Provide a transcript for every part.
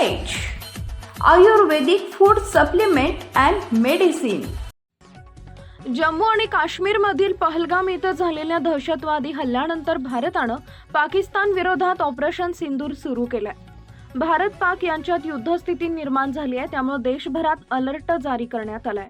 Ayurvedic food supplement and medicine Jammu आणि काश्मीरमधील पहलगाम इथं झालेल्या दहशतवादी हल्ल्यानंतर भारतानं पाकिस्तान विरोधात ऑपरेशन सिंदूर सुरू केलंय. भारत पाक यांच्यात युद्धस्थिती निर्माण झाली आहे त्यामुळे देशभरात अलर्ट जारी करण्यात आलाय.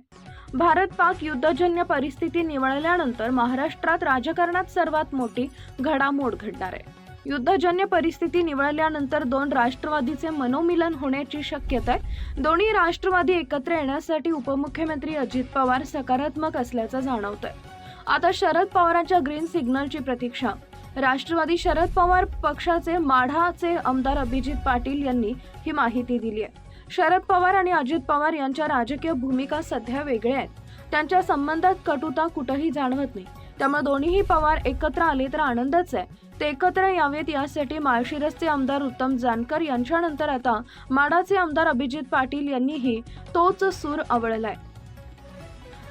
भारत पाक युद्धजन्य परिस्थिती निवळल्यानंतर महाराष्ट्रात राजकारणात सर्वात मोठी घडामोड घडणार आहे. युद्धजन्य परिस्थिती निवळल्यानंतर दोन राष्ट्रवादीचे मनोमिलन होण्याची शक्यता आहे. दोन्ही राष्ट्रवादी एकत्र येण्यासाठी उपमुख्यमंत्री अजित पवार सकारात्मक असल्याचं जाणवत आहे आता शरद पवारांच्या ग्रीन सिग्नलची प्रतीक्षा. राष्ट्रवादी शरद पवार पक्षाचे माढाचे आमदार अभिजित पाटील यांनी ही माहिती दिली आहे. शरद पवार आणि अजित पवार यांच्या राजकीय भूमिका सध्या वेगळ्या आहेत. त्यांच्या संबंधात कटुता कुठंही जाणवत नाही. त्यामुळे दोन्हीही पवार एकत्र आले तर आनंदच आहे. ते एकत्र यावेत. यासाठी माळशिरसचे आमदार उत्तम जानकर यांच्यानंतर आता माडाचे आमदार अभिजित पाटील यांनीही तोच सूर आवळलाय.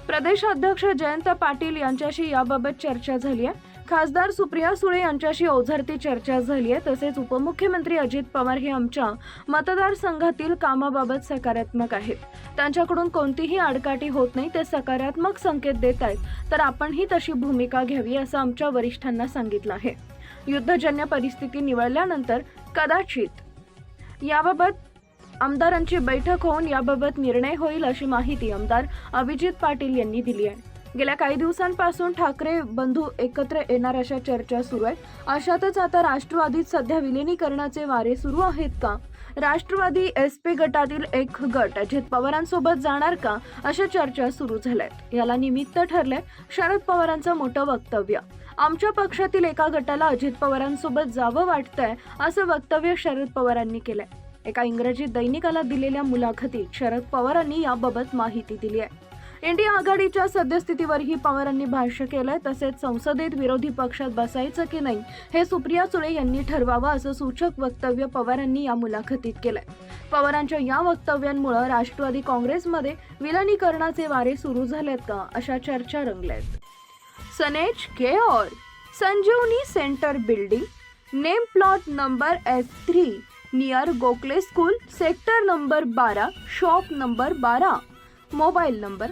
प्रदेशाध्यक्ष जयंत पाटील यांच्याशी याबाबत चर्चा झाली आहे. खासदार सुप्रिया सुळे यांच्याशी ओझरती चर्चा झाली आहे. तसेच उपमुख्यमंत्री अजित पवार हे आमच्या मतदारसंघातील कामाबाबत सकारात्मक आहेत. त्यांच्याकडून कोणतीही आडकाठी होत नाही. ते सकारात्मक संकेत देत आहेत. तर आपणही तशी भूमिका घ्यावी असं आमच्या वरिष्ठांना सांगितलं आहे. युद्धजन्य परिस्थिती निवळल्यानंतर कदाचित याबाबत आमदारांची बैठक होऊन याबाबत निर्णय होईल अशी माहिती आमदार अभिजित पाटील यांनी दिली आहे. गेल्या काही दिवसांपासून ठाकरे बंधू एकत्र येणार अशा चर्चा सुरू आहेत अशातच आता राष्ट्रवादीत सध्या विलिनीकरणाचे वारे सुरू आहेत का? राष्ट्रवादी एस पी गटातील एक गट अजित पवारांसोबत जाणार का अशा चर्चा सुरू झाल्यात. याला निमित्त ठरलंय शरद पवारांचं मोठं वक्तव्य. आमच्या पक्षातील एका गटाला अजित पवारांसोबत जावं वाटतंय असं वक्तव्य शरद पवारांनी केलंय. एका इंग्रजी दैनिकाला दिलेल्या मुलाखतीत शरद पवारांनी याबाबत माहिती दिली आहे. इंडिया आघाडीच्या सद्यस्थितीवरही पवारांनी भाष्य केलंय तसेच संसदेत विरोधी पक्षात बसायचं की नाही हे सुप्रिया सुळे यांनी ठरवावं असं सूचक वक्तव्य पवारांनी या मुलाखतीत केलंय. पवारांच्या या वक्तव्यांमुळे राष्ट्रवादी काँग्रेसमध्ये विलनीकरणाचे वारे सुरू झालेत का अशा चर्चा रंगल्यात. सनेज care Sanjivani centre building. Name plot number S three. Near Gokhale school. Sector number बारा. शॉप नंबर बारा. Mobile number